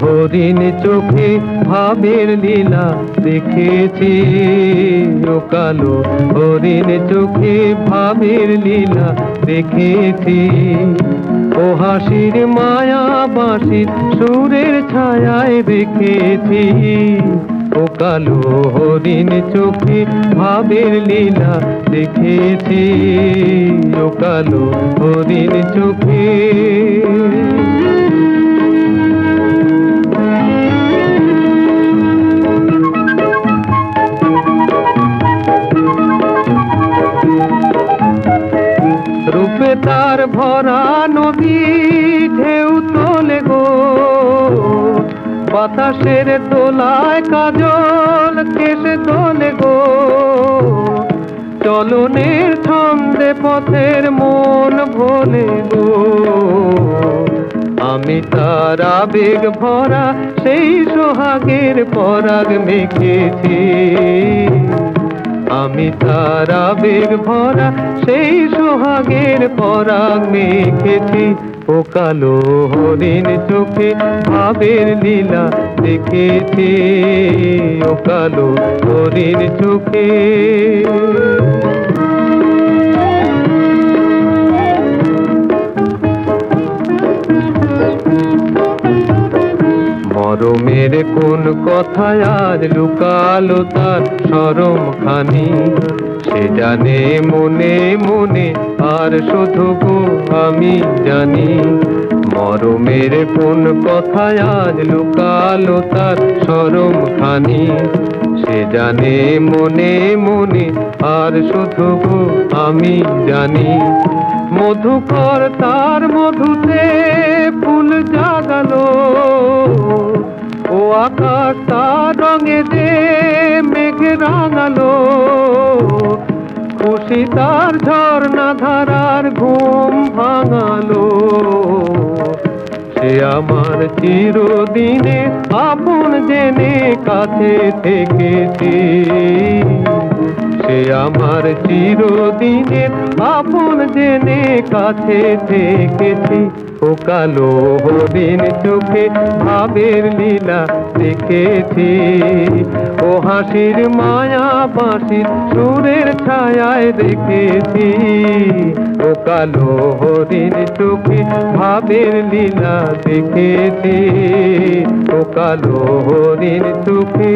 হরিণ চোখে ভাবের লীলা দেখেছি। ও কালো হরিণ চোখে ভাবের লীলা দেখেছি। ও হাসির মায়া সুরের ছায়ায় দেখেছি। ও কালো হরিণ চোখে ভাবের লীলা দেখেছি। ও কালো হরিণ চোখে তার ভরা নদী, ঢেউ তোলে গো। বাতাসের তোলায় কাজল কেসে তোলে গো। চলনের ছন্দে পথের মন ভোলে গো। আমি তার আবেগ ভরা, সেই সোহাগের পরাগ মেখেছি। আমি তার আবেগ ভরা, সেই সোহাগের পরাগ মেখেছি। ও কালো হরিণ চোখে ভাবের লীলা দেখেছি। ও কালো হরিণ চোখে মরমের কোন কথায় আজ লুকালো তার সরম খানি সে জানে মনে মনে আর শুধু গো আমি জানি। মরমের কোন কথায় আজ লুকালো তার সরম খানি সে জানে মনে মনে আর শুধু গো আমি জানি। মধুকর তার মধুতে ফুল জাগালো। আকাশ তার রঙে যে মেঘ রাঙালো খুশি তার ঝর্ণা ধারার ঘুম ভাঙালো। সে আমার চিরদিনে আপন জেনে কাছে থেকেছি। সে আমার চিরদিনে। আপন জেনে কাছে থেকেছি, ও কালো হরিণ চোখে ভাবের লীলা দেখেছি। ও হাসির মায়া বাঁশির সুরের ছায়ায় দেখেছি, ও কালো হরিণ চোখে ভাবের লীলা দেখেছি। ও কালো হরিণ চোখে